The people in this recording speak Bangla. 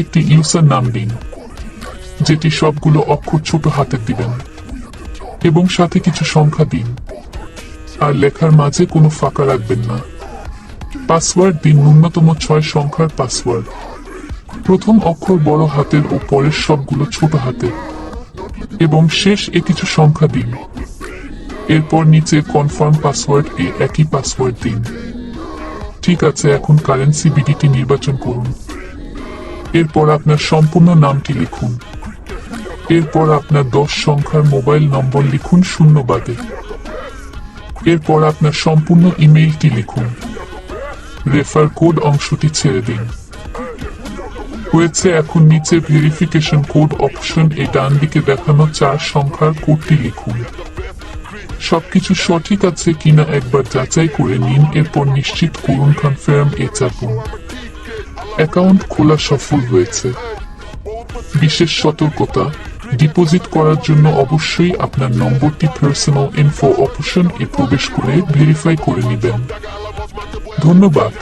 একটি ইউজার নাম দিন, যেটি সবগুলো অক্ষর ছোট হাতের দিবেন, এবং সাথে কিছু সংখ্যা দিন, আর লেখার মাঝে কোনো ফাঁকা রাখবেন না। পাসওয়ার্ড দিন ন্যূনতম ছয় সংখ্যার পাসওয়ার্ড। প্রথম অক্ষর বড় হাতের ও পরের সবগুলো ছোট হাতের, এবং শেষ এ কিছু সংখ্যা দিন। এরপর নিচে কনফার্ম পাসওয়ার্ড এ একই পাসওয়ার্ড দিন। ঠিক আছে, এখন কারেন্সি বিডিটি নির্বাচন করুন। এরপর আপনার সম্পূর্ণ নামটি লিখুন। এরপর আপনার দশ সংখ্যার মোবাইল নম্বর লিখুন শূন্য বাদে এরপর আপনার সম্পূর্ণ ইমেইলটি লিখুন। রেফার কোড অংশটি ছেড়ে দিন। হয়েছে এখন নিচে ভেরিফিকেশন কোড অপশন এ ডান দিকে দেখানো চার সংখ্যার কোডটি লিখুন। সবকিছু সঠিক আছে কিনা একবার যাচাই করে নিন, এরপর নিশ্চিত করুন কনফার্ম এ চাপুন। অ্যাকাউন্ট খোলা সফল হয়েছে। বিশেষ সতর্কতা, ডিপোজিট করার জন্য অবশ্যই আপনার নম্বরটি পার্সোনাল ইনফো অপশন এ প্রবেশ করে ভেরিফাই করে নেবেন। ধন্যবাদ।